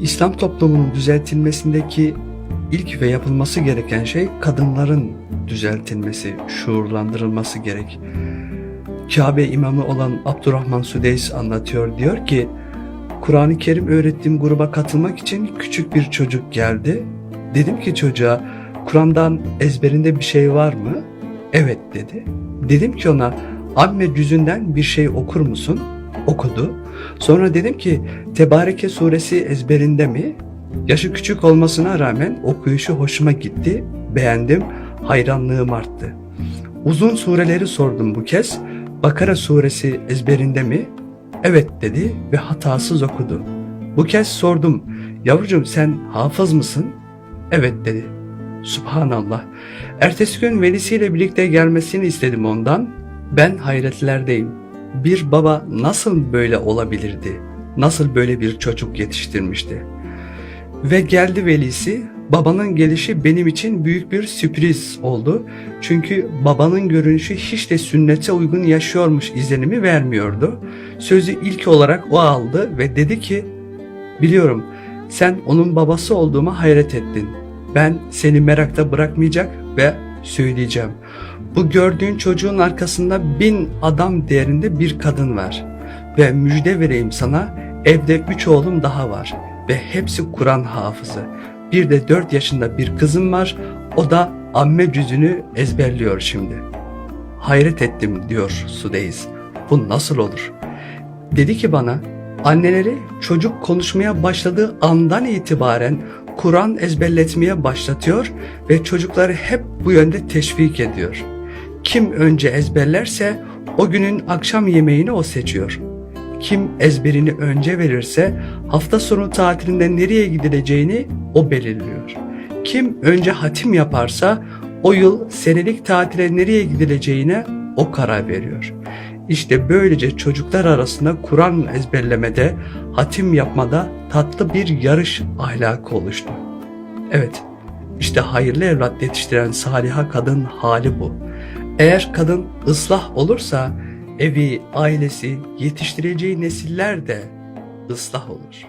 İslam toplumunun düzeltilmesindeki ilk ve yapılması gereken şey kadınların düzeltilmesi, şuurlandırılması gerek. Kabe imamı olan Abdurrahman Südeys anlatıyor. Diyor ki, Kur'an-ı Kerim öğrettiğim gruba katılmak için küçük bir çocuk geldi. Dedim ki çocuğa, Kur'an'dan ezberinde bir şey var mı? Evet dedi. Dedim ki ona, amme cüzünden bir şey okur musun? Okudu. Sonra dedim ki, Tebareke suresi ezberinde mi? Yaşı küçük olmasına rağmen okuyuşu hoşuma gitti, beğendim, hayranlığım arttı. Uzun sureleri sordum bu kez. Bakara suresi ezberinde mi? Evet dedi ve hatasız okudu. Bu kez sordum. Yavrucuğum sen hafız mısın? Evet dedi. Subhanallah. Ertesi gün velisiyle birlikte gelmesini istedim ondan. Ben hayretlerdeyim. Bir baba nasıl böyle olabilirdi? Nasıl böyle bir çocuk yetiştirmişti? Ve geldi velisi. Babanın gelişi benim için büyük bir sürpriz oldu. Çünkü babanın görünüşü hiç de sünnete uygun yaşıyormuş izlenimi vermiyordu. Sözü ilk olarak o aldı ve dedi ki, biliyorum sen onun babası olduğuma hayret ettin. Ben seni merakta bırakmayacak ve söyleyeceğim. Bu gördüğün çocuğun arkasında bin adam değerinde bir kadın var. Ve müjde vereyim sana evde üç oğlum daha var ve hepsi Kur'an hafızı. Bir de 4 yaşında bir kızım var. O da amme cüzünü ezberliyor şimdi. Hayret ettim diyor Sudeyiz. Bu nasıl olur? Dedi ki bana anneleri çocuk konuşmaya başladığı andan itibaren Kur'an ezberletmeye başlatıyor ve çocukları hep bu yönde teşvik ediyor. Kim önce ezberlerse o günün akşam yemeğini o seçiyor. Kim ezberini önce verirse hafta sonu tatilinde nereye gidileceğini o belirliyor. Kim önce hatim yaparsa o yıl senelik tatile nereye gidileceğine o karar veriyor. İşte böylece çocuklar arasında Kur'an ezberlemede, hatim yapmada tatlı bir yarış ahlakı oluştu. Evet, işte hayırlı evlat yetiştiren saliha kadın hali bu. Eğer kadın ıslah olursa evi, ailesi, yetiştireceği nesiller de ıslah olur.